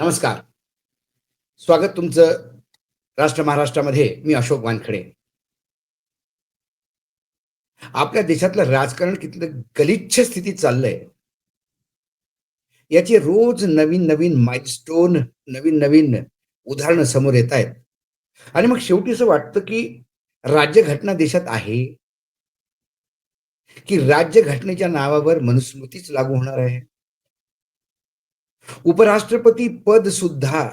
नमस्कार. स्वागत तुमचं राष्ट्र महाराष्ट्रामध्ये मी अशोक वानखडे. आपल्या देशातलं राजकारण कितलं गलिच्छ स्थितीत चाललंय. याची रोज नवीन नवीन माइलस्टोन नवीन नवीन उदाहरणं समोर येत आहेत. आणि मग शेवटी असं वाटतं की राज्यघटना देशात आहे? की राज्य घटनेच्या नावावर मनुस्मृतीच लागू होणार आहे? उपराष्ट्रपती पद सुद्धा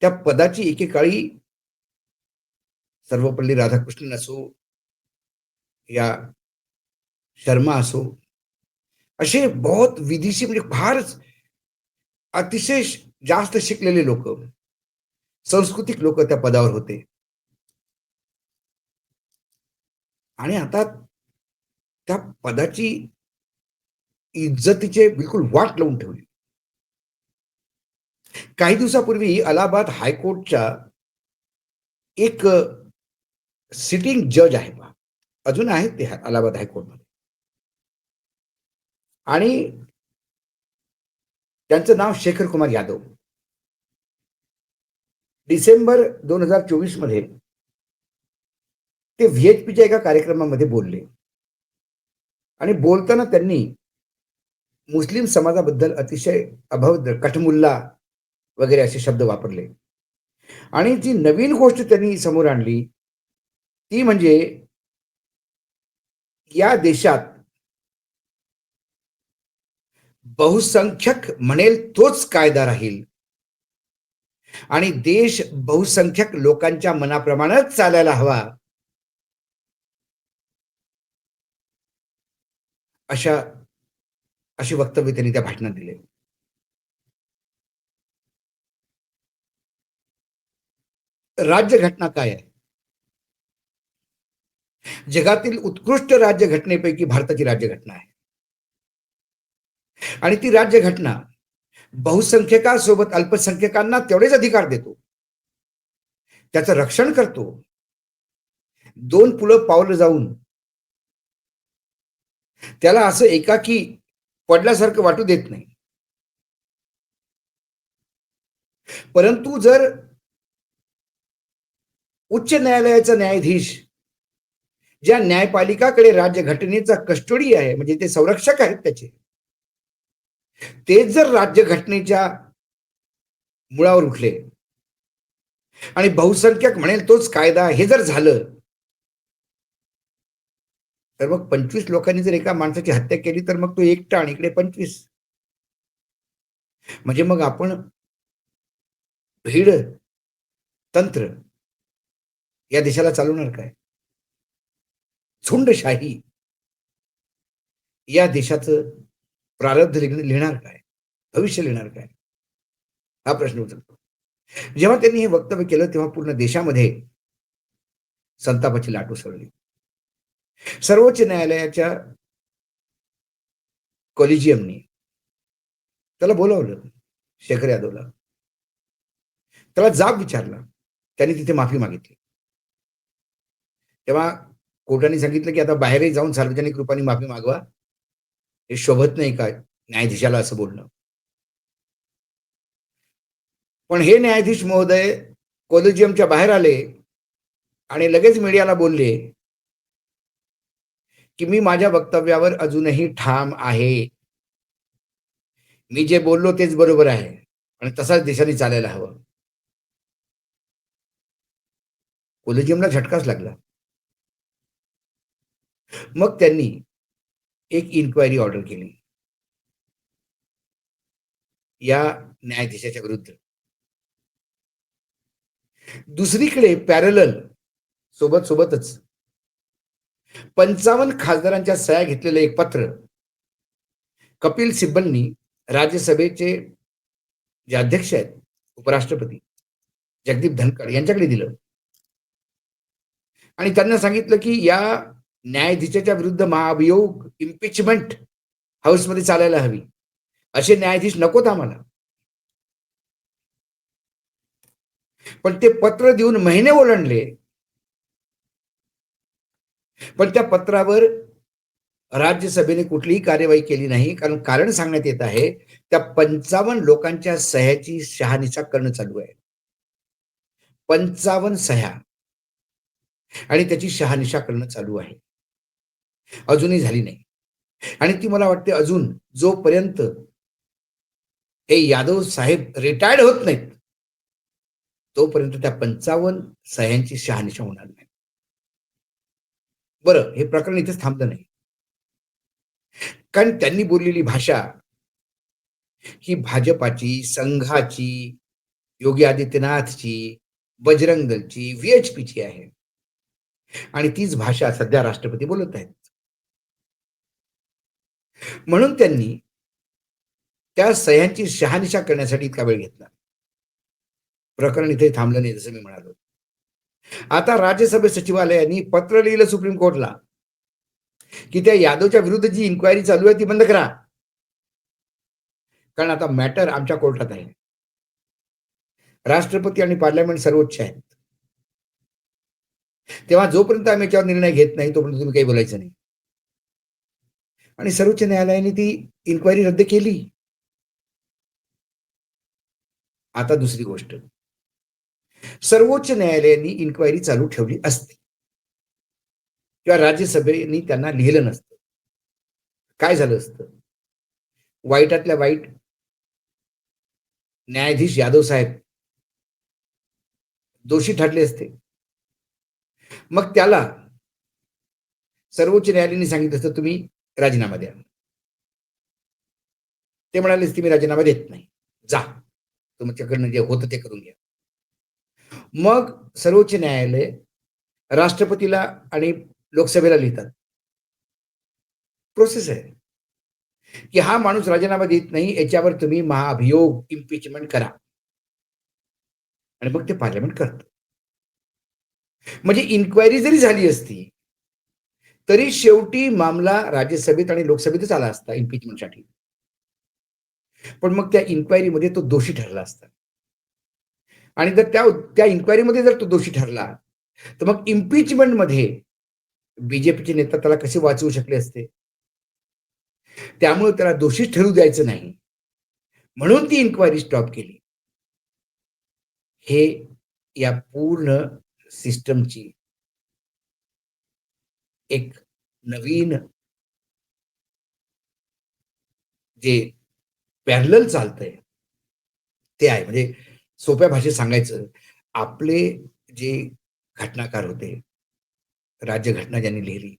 त्या पदाची एकेकाळी सर्वपल्ली राधाकृष्णन असो या शर्मा असो असे बहुत विधिशी म्हणजे फारच अतिशय जास्त शिकलेले लोक सांस्कृतिक लोक त्या पदावर होते. आणि आता त्या पदाची इज्जतीचे बिलकुल वाट लावून ठेवली. काही दिवसापूर्वी अलाहाबाद हायकोर्टच्या एक सिटिंग जज आहे बा. अजून आहेत ते अलाहाबाद हायकोर्टमध्ये. आणि त्यांचं नाव शेखर कुमार यादव. डिसेंबर दोन हजार चोवीसमध्ये ते व्हीएचपीच्या एका कार्यक्रमामध्ये बोलले. आणि बोलताना त्यांनी मुस्लिम समाजाबद्दल अतिशय अभद्र कठमुल्ला वगैरे असे शब्द वापरले. आणि जी नवीन गोष्ट त्यांनी समोर आणली ती म्हणजे या देशात बहुसंख्यक म्हणेल तोच कायदा राहील. आणि देश बहुसंख्यक लोकांच्या मनाप्रमाणेच चालायला हवा. अशा अशी वक्तव्य त्यांनी त्या भाषणात दिले. राज्यघटना काय आहे? जगातील उत्कृष्ट राज्यघटनेपैकी भारताची राज्यघटना आहे. आणि ती राज्यघटना बहुसंख्यकांसोबत अल्पसंख्यकांना तेवढेच अधिकार देतो. त्याचं रक्षण करतो. दोन पुलं पावलं जाऊन त्याला असं एकाकी पडल्यासारखं वाटू देत नाही. परंतु जर उच्च न्यायालयाचा न्यायाधीश ज्या न्यायपालिकाकडे राज्य घटनेचा कस्टडी आहे म्हणजे ते संरक्षक आहेत त्याचे तेच जर राज्य घटनेच्या मुळावर उठले आणि बहुसंख्यक म्हणेल तोच कायदा हे जर झालं तर मग पंचवीस लोकांनी जर एका माणसाची हत्या केली तर मग तो एकटा आणि इकडे पंचवीस. म्हणजे मग आपण भीड तंत्र या देशाला चालवणार काय? झुंडशाही या देशाचं प्रारब्ध लिहिणार काय? भविष्य लिहिणार काय? हा प्रश्न उचलतो. जेव्हा त्यांनी हे वक्तव्य केलं तेव्हा पूर्ण देशामध्ये संतापाची लाट उसळली. सर्वोच्च न्यायालयाच्या कॉलिजियमने त्याला बोलावलं शेखर यादवला. त्याला जाब विचारला. त्याने तिथे माफी मागितली. तेव्हा कोर्टाने सांगितलं की आता बाहेरही जाऊन सार्वजनिक रूपाने माफी मागवा. हे शोभत नाही का न्यायाधीशाला असं बोलणं? पण हे न्यायाधीश महोदय कॉलेजियमच्या बाहेर आले आणि लगेच मीडियाला बोलले की मी माझ्या वक्तव्यावर अजूनही ठाम आहे. मी जे बोललो तेच बरोबर आहे. आणि तसाच देशाने चालायला हवं. कोलेजियमला झटकाच लागला. मग त्यांनी एक इन्क्वायरी ऑर्डर केली. या न्यायाधीशाच्या विरुद्ध. दुसरीकडे पॅरल सोबत सोबतच पंचावन्न खासदारांच्या सह्या घेतलेलं एक पत्र कपिल सिब्बलनी राज्यसभेचे जे अध्यक्ष आहेत उपराष्ट्रपती जगदीप धनखड यांच्याकडे दिलं. आणि त्यांना सांगितलं की या न्यायाधीशाच्या विरुद्ध महाभियोग इम्पिचमेंट हाऊसमध्ये चालायला हवी. असे न्यायाधीश नकोत आम्हाला. पण ते पत्र देऊन महिने ओलांडले. पण त्या पत्रावर राज्यसभेने कुठलीही कार्यवाही केली नाही. कारण कारण सांगण्यात येत आहे त्या पंचावन्न लोकांच्या सह्याची शहानिशा करणं चालू आहे. पंचावन्न सह्या. आणि त्याची शहानिशा करणं चालू आहे. अजूनही झाली नाही. आणि ती मला वाटते अजून जोपर्यंत हे यादव साहेब रिटायर्ड होत नाहीत तोपर्यंत त्या पंचावन्न सह्यांची शहानिशा होणार नाही. बरं हे प्रकरण इथेच थांबलं नाही. कारण त्यांनी बोललेली भाषा ही भाजपाची संघाची योगी आदित्यनाथची बजरंगलची व्हीएचपीची आहे. आणि तीच भाषा सध्या राष्ट्रपती बोलत आहेत. म्हणून त्यांनी त्या सह्यांची शहानिशा करण्यासाठी इतका वेळ घेतला. प्रकरण इथे थांबलं नाही जसं मी म्हणालो. आता राज्यसभा सचिवालयाने पत्र लिहिलं सुप्रीम कोर्टला की त्या यादवच्या विरुद्ध जी इन्क्वायरी चालू आहे ती बंद करा. कारण आता मॅटर आमच्या कोर्टात आहे. राष्ट्रपती आणि पार्लमेंट सर्वोच्च आहेत. तेव्हा जोपर्यंत आम्ही याच्यावर निर्णय घेत नाही तोपर्यंत तुम्ही काही बोलायचं नाही. आणि सर्वोच्च न्यायालयाने ती इन्क्वायरी रद्द केली. आता दुसरी गोष्ट. सर्वोच्च न्यायालयाने इन्क्वायरी चालू ठेवली असती. किंवा राज्यसभेने त्यांना लिहिलं नसतं. काय झालं असतं? वाईटातल्या वाईट न्यायाधीश यादव साहेब दोषी ठरले असते. मग त्याला सर्वोच्च न्यायालयाने सांगितलं असतं तुम्ही राजीनामा द्या. ते म्हणाले मी राजीनामा देत नाही. जा. तुमच्याकडनं जे होतं ते करून घ्या. मग सर्वोच्च न्यायालय राष्ट्रपतीला आणि लोकसभेला लिहितात. प्रोसेस आहे. की हा माणूस राजीनामा देत नाही याच्यावर तुम्ही महाअभियोग इम्पिचमेंट करा. आणि मग ते पार्लमेंट करत. म्हणजे इन्क्वायरी जरी झाली असती तरी शेवटी मामला राज्यसभेत आणि लोकसभेतच आला असता इम्पिचमेंटसाठी पण मग त्या इन्क्वायरीमध्ये तो दोषी ठरला असता. आणि जर त्या त्या इन्क्वायरीमध्ये जर तो दोषी ठरला तर मग इम्पिचमेंटमध्ये बीजेपीचे नेता त्याला कसे वाचवू शकले असते? त्यामुळे त्याला दोषी ठरू द्यायचं नाही. म्हणून ती इन्क्वायरी स्टॉप केली. हे या पूर्ण सिस्टमची एक नवीन जे पॅरल चालतंय ते आहे. म्हणजे सोप्या भाषेत सांगायचं आपले जे घटनाकार होते राज्यघटना ज्यांनी लिहिली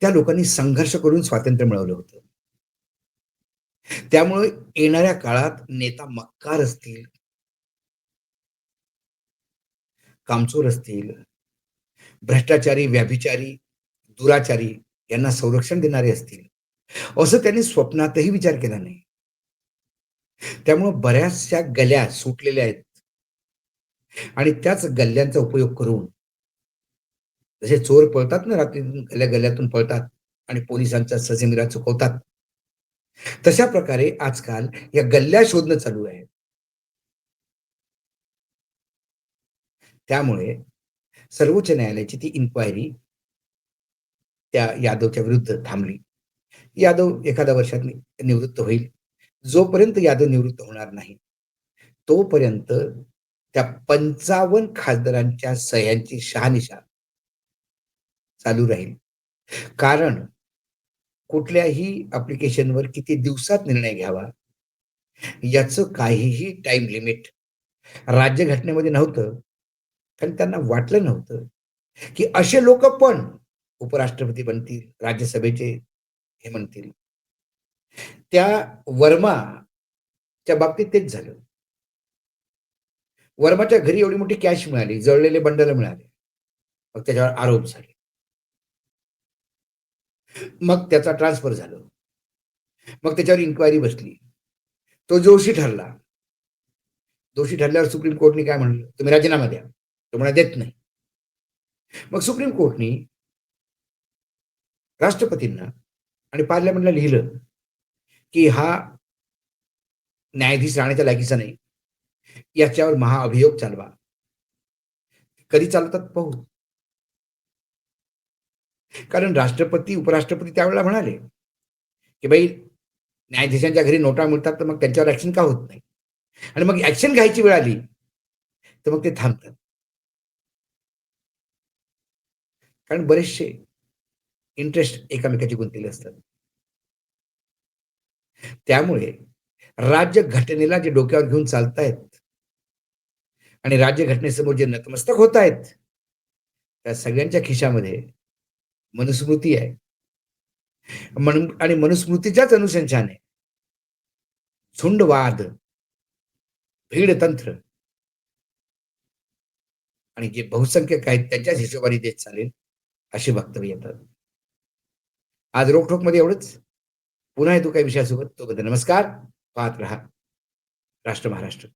त्या लोकांनी संघर्ष करून स्वातंत्र्य मिळवलं होतं. त्यामुळे येणाऱ्या काळात नेता मक्कार असतील कामचोर असतील भ्रष्टाचारी व्याभिचारी दुराचारी यांना संरक्षण देणारे असतील असं त्यांनी स्वप्नातही विचार केला नाही. त्यामुळं बऱ्याचशा गल्या सुटलेल्या आहेत. आणि त्याच गल्ल्यांचा उपयोग करून जसे चोर पळतात ना रात्री गल्या गल्ल्यातून पळतात आणि पोलिसांचा सजिंगरा चुकवतात. तशा प्रकारे आजकाल या गल्ल्या शोधणं चालू आहे. त्यामुळे सर्वोच्च न्यायालयाची ती इन्क्वायरी त्या यादवच्या विरुद्ध थांबली. यादव एखाद्या वर्षात निवृत्त होईल. जोपर्यंत यादव निवृत्त होणार नाही तोपर्यंत त्या पंचावन्न खासदारांच्या सह्यांची शहानिशा चालू राहील. कारण कुठल्याही अप्लिकेशनवर किती दिवसात निर्णय घ्यावा याचं काहीही टाइम लिमिट राज्यघटनेमध्ये नव्हतं. कारण त्यांना वाटलं नव्हतं की असे लोक पण उपराष्ट्रपती बनतील राज्यसभेचे हे म्हणतील. त्या वर्माच्या बाबतीत तेच झालं. वर्माच्या घरी एवढी मोठी कॅश मिळाली जळलेले बंडल मिळाले. मग त्याच्यावर आरोप झाले. मग त्याचा ट्रान्सफर झालं. मग त्याच्यावर इन्क्वायरी बसली. तो जोशी ठरला. दोषी ठरल्यावर सुप्रीम कोर्टने काय म्हणलं? तुम्ही राजीनामा द्या. तो म्हणा देत नाही. मग सुप्रीम कोर्टनी राष्ट्रपतींना आणि पार्लमेंटला लिहिलं की हा न्यायाधीश राहण्याच्या लायकीचा नाही याच्यावर महाअभियोग चालवा कधी चालवतात पाहू कारण राष्ट्रपती, उपराष्ट्रपती त्यावेळेला म्हणाले, की "बाई न्यायाधीशांच्या घरी नोटा मिळतात, तर मग त्यांच्यावर ॲक्शन का होत नाही?" आणि मग ऍक्शन घ्यायची वेळ आली, तर मग ते थांबतात. कारण बरेचसे इंटरेस्ट एकमेकांची गुंतलेले असतात. त्यामुळे राज्य घटनेला जे डोक्यावर घेऊन चालतायत आणि राज्य घटनेसमोर जे नतमस्तक होत आहेत, त्या सगळ्यांच्या खिशामध्ये मनुस्मृती आहे. म्हणून आणि मनुस्मृतीच्याच अनुषंगाने झुंडवाद, भीडतंत्र आणि जे बहुसंख्यक आहेत त्यांच्याच हिशोबाने देश चालेल, अशी वक्तव्य येतात. आज रोखठोकमध्ये एवढंच. पुन्हा येतो काही विषयासोबत. तोपर्यंत नमस्कार. पाहत राहा राष्ट्र महाराष्ट्र.